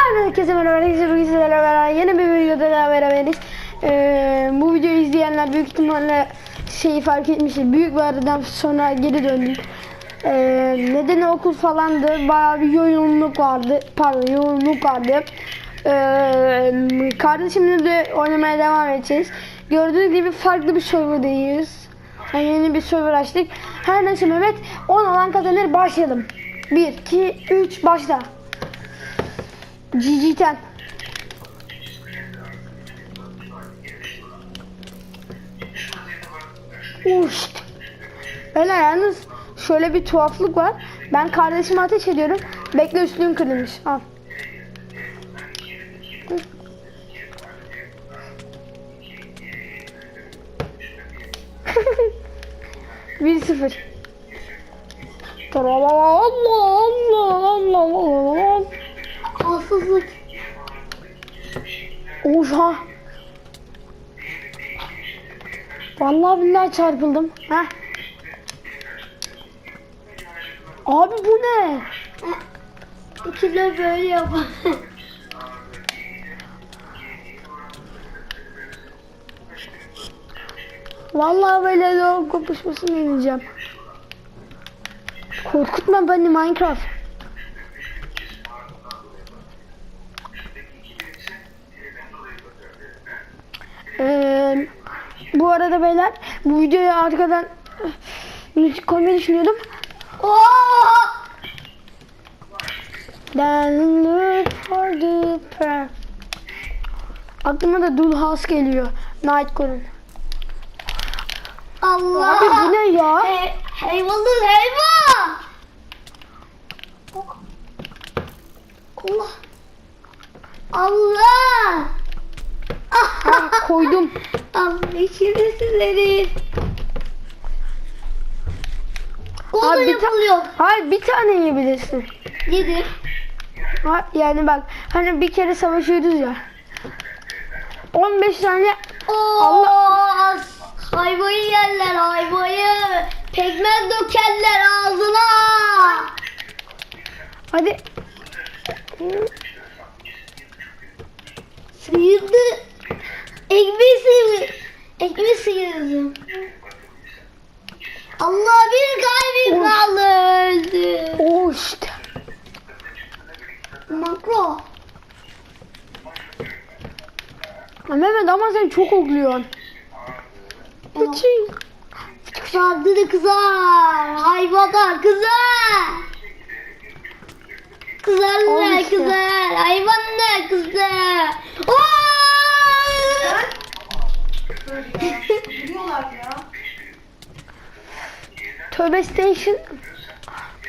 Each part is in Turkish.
Herkese merhaba arkadaşlar. Bugün sizlerle beraber yeni bir videoda daha beraberiz. Ee, bu videoyu izleyenler büyük ihtimalle şeyi fark etmiştir. Büyük bir aradan sonra geri döndüm. Ee, nedeni okul falandı. Bayağı bir yoğunluk vardı. Pardon yoğunluk vardı. Ee, kardeşimle de oynamaya devam edeceğiz. Gördüğünüz gibi farklı bir serverdayız. Yani yeni bir server açtık. Her neyse Mehmet 10 olan kazanır başlayalım. 1, 2, 3 başla. GG'ten. Uşt. Beyler yalnız şöyle bir tuhaflık var. Ben kardeşime ateş ediyorum. Bekle üstlüğüm kırılmış. Al. Bir sıfır. Allah Allah Allah Allah. Haksızlık. Oha. Vallahi billahi çarpıldım. Heh. Abi bu ne? İkide böyle yapar. Vallahi böyle doğum kopuşmasını yeneceğim. Korkutma beni Minecraft. Ee, bu arada beyler bu videoya arkadan müzik koymayı düşünüyordum. Oo! Then look for the prayer. Aklıma da Dul House geliyor. Nightcore'un. Allah. Abi bu ne ya? Hey, hayvandır hayvan. Allah. Allah. Ha, koydum. Allah şerefsizleri. Kolu Abi bir ta- yapılıyor. Hayır bir tane yiyebilirsin. Nedir? Ha, yani bak hani bir kere savaşıyoruz ya. 15 tane Oo, Allah. Hayvayı yerler hayvayı. Pekmez dökerler ağzına. hadi Sıyırdı. Ekmeği sıyırdı. Ekmeği sıyırdı. Allah bir kalbim kaldı öldü. o işte. Makro. Mehmet ama sen çok okluyorsun. Bütün. Kızardı da kızar. Hayvanlar kızar. Kızarlar işte. kızar. Hayvanlar kızar. Oo! Tövbe station.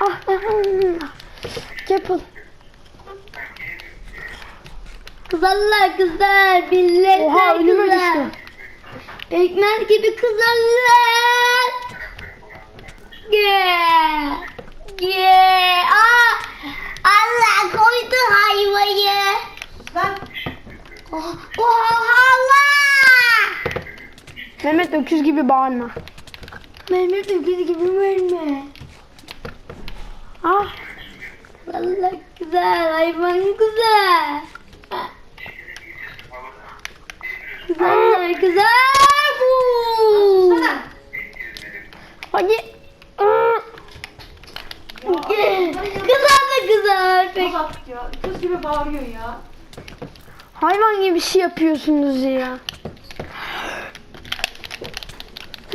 Ah, ah, ah. Apple. Kızarlar kızar. Billetler Oha önüme düştü. Pekmez gibi kızarlar. Ge. Ge. Aa! Allah koydu hayvayı. Oh, oh Allah! Mehmet öküz gibi bağırma. Mehmet öküz gibi ölme. Ah. Vallahi güzel, hayvan güzel. Güzel, güzel bu. Hadi. Ah. Güzel de güzel. Peki. ya. Kız gibi bağırıyor ya. Hayvan gibi bir şey yapıyorsunuz ya.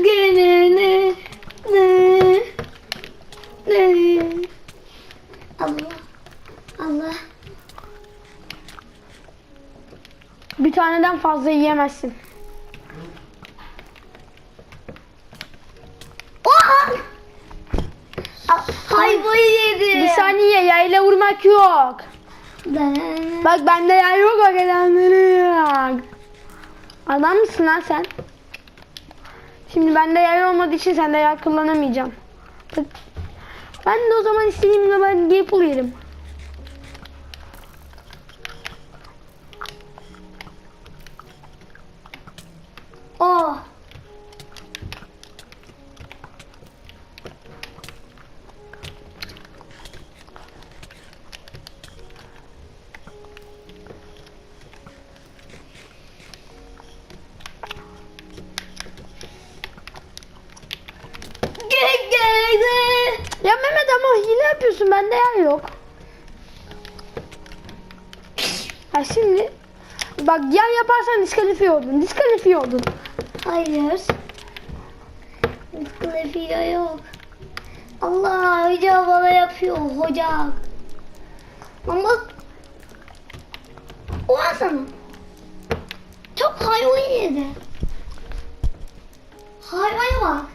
Gene ne ne ne Allah Allah Bir taneden fazla yiyemezsin. Oha! Hayvayı yedi. Bir saniye yayla vurmak yok. Ben- Bak bende yay yok bak yok. Adam mısın lan sen? Şimdi bende yay olmadığı için sende yay kullanamayacağım. Ben de o zaman istediğimde ben Gapple yerim. Yok. Ha şimdi bak yan yaparsan diskalifiye oldun. Diskalifiye oldun. Hayır. Diskalifiye yok. Allah hoca bana yapıyor hoca. Ama o sana. Çok hayvan yedi. Hayvana bak.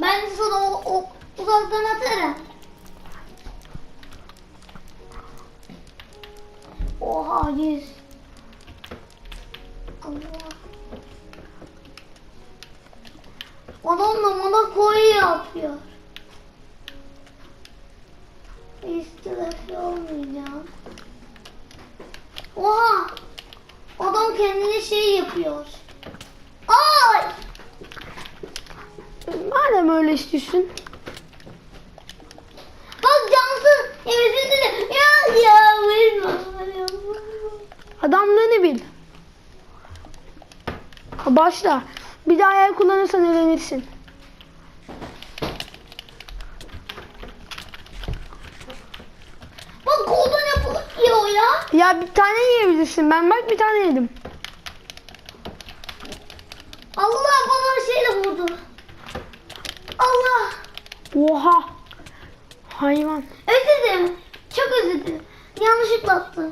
Ben sana o, o uzaktan atarım. Oha yüz. Allah. Adam da bana koyu yapıyor. Trafiği olmayacağım. Oha! Adam kendine şey yapıyor. Ay! Madem öyle istiyorsun. Bak Ya ya vurma. Adamlığını bil. Başla. Bir daha el kullanırsan elenirsin. Bak koldan yapılıp yiyor ya. Ya bir tane yiyebilirsin. Ben bak bir tane yedim. Allah bana bir şeyle vurdu. Allah. Oha. Hayvan. Özür dilerim. Çok özür dilerim. Yanlışlıkla attım.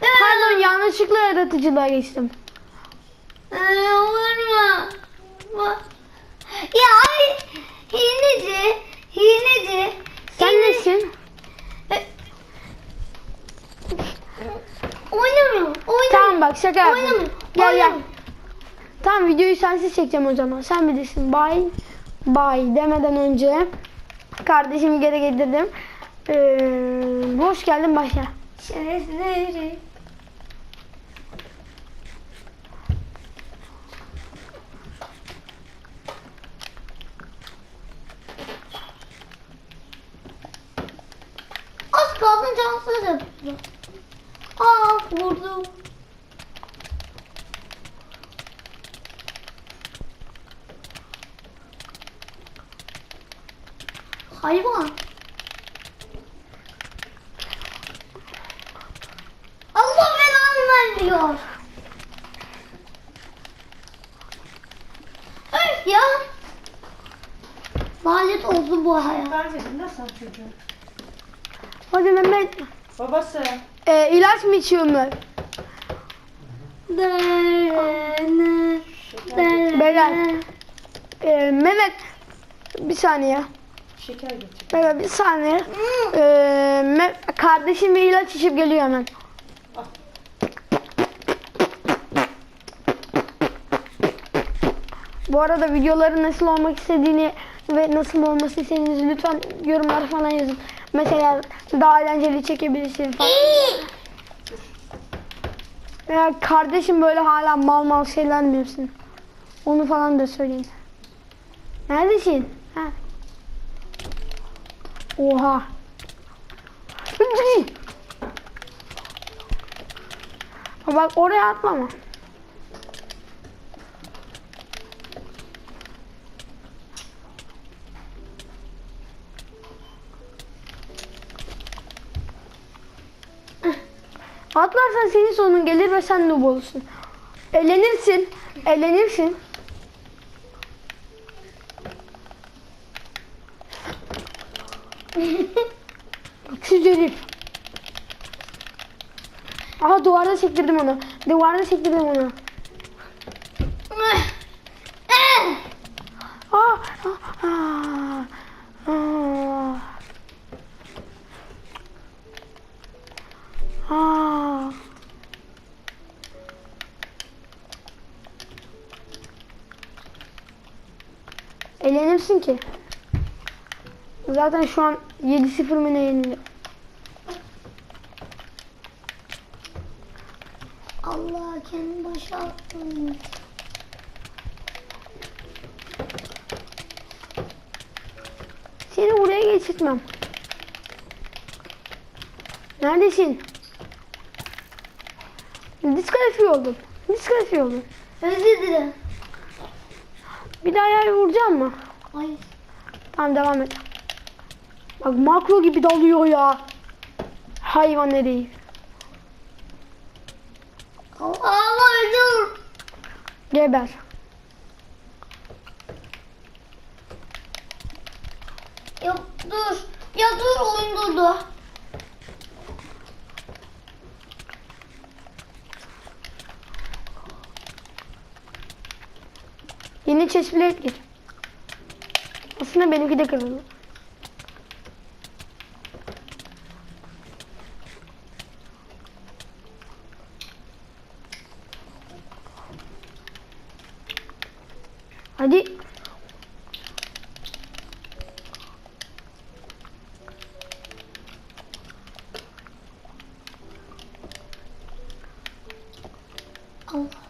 Pardon yanlışlıkla yaratıcılığa geçtim. Ee, vurma. Vurma. Ya ay, hileci. Hileci. Sen Hile- nesin? E- Oynamıyorum. Oynamıyorum. Tamam bak şaka yaptım. Gel gel. Tamam videoyu sensiz çekeceğim o zaman. Sen bilirsin. Bye. Bye demeden önce kardeşimi geri getirdim. Ee, hoş geldin başla. Şerefsizleri. Az kalsın cansız yapıyor. Aa vurdum. Hayvan. Allah belanı veriyor. Öf ya. Lanet olsun bu hayat. Vermedin de sen çocuğu. Hadi Mehmet. Babası. Ee, ilaç mı içiyorlar? Beyler. Ee, Mehmet. Bir saniye. Şeker getir. Mehmet bir saniye. Me- kardeşim bir ilaç içip geliyor hemen. Bu arada videoların nasıl olmak istediğini ve nasıl olması istediğinizi lütfen yorumlara falan yazın. Mesela daha eğlenceli çekebilirsin falan. Veya kardeşim böyle hala mal mal şeyler mi yapsın? Onu falan da söyleyin. Neredesin? Ha. Oha. Ha Bak oraya atlama. Atlarsan senin sonun gelir ve sen noob olursun. Elenirsin. Elenirsin. Öküz herif. Aha duvarda sektirdim onu. Duvarda sektirdim onu. Elenirsin ki. Zaten şu an 7-0 mı ne yeniliyor? Allah kendini başa attım. Seni buraya geçirtmem. Neredesin? Diskalifiye oldum. Diskalifiye oldum. Özür dilerim. Bir daha yer vuracağım mı? Hayır. Tamam devam et. Bak makro gibi dalıyor ya. Hayvan. Allah Allah ölüyorum. Geber. Yok dur. Ya dur oyun durdu. Yeni chestplate gir. Aslında benimki de kırıldı. Hadi. Allah.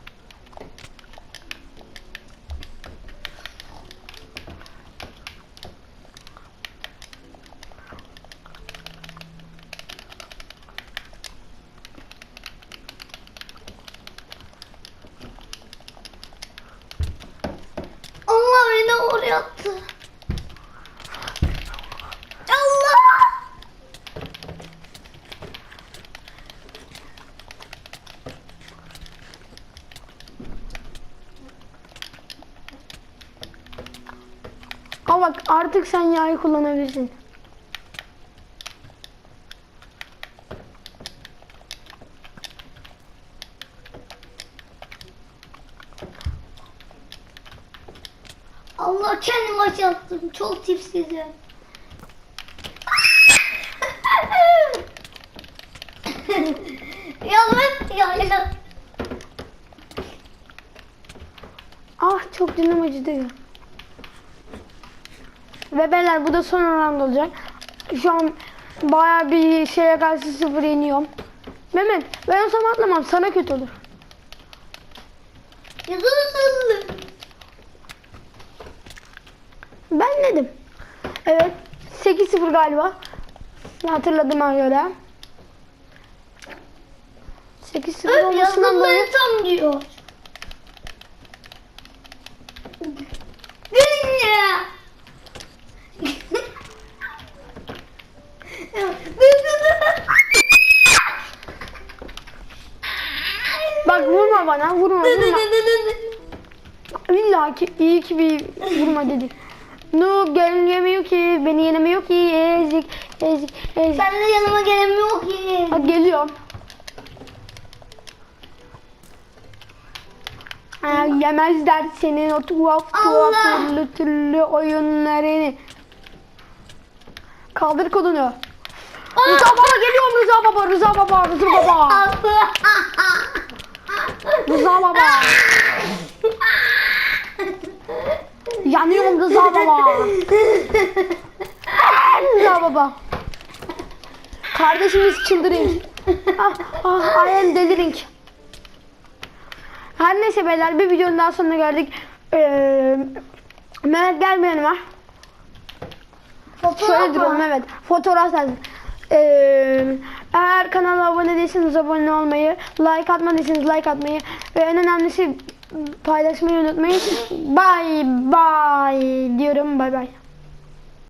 Allah beni oraya attı. Allah! Al bak artık sen yağı kullanabilirsin. Allah kendim başlattım. Çok tipsizim. ya ben ya ya. Ah çok canım acıdı. Ve beyler bu da son round olacak. Şu an baya bir şeye karşı sıfır yeniyorum. Mehmet ben olsam atlamam sana kötü olur. Ya dur dur dur. Ben dedim. Evet 8-0 galiba. Hatırladığıma göre. 8-0 Öp olmasından dolayı. tam diyor. Dünya. Bak vurma bana vurma vurma. İlla ki iyi ki bir vurma dedi. Gelemiyor ki beni yenemiyor ki ezik ezik ezik. Sen de yanıma gelemiyor ki. Bak geliyorum. Ha, yemezler senin o tuhaf tuhaf Allah! türlü türlü oyunlarını. Kaldır kolunu. Rıza baba geliyorum Rıza baba Rıza baba Rıza baba Rıza baba Yanıyorum Rıza baba Rıza baba Kardeşimiz çıldırın ah, ah, I am delirink. Her neyse beyler bir videonun daha sonuna geldik. Ee, Mehmet gel bir yanıma Şöyle duralım evet. Fotoğraf lazım. Ee, eğer kanala abone değilseniz abone olmayı, like atmadıysanız like atmayı ve en önemlisi paylaşmayı unutmayın. Bye bye diyorum. Bye bye.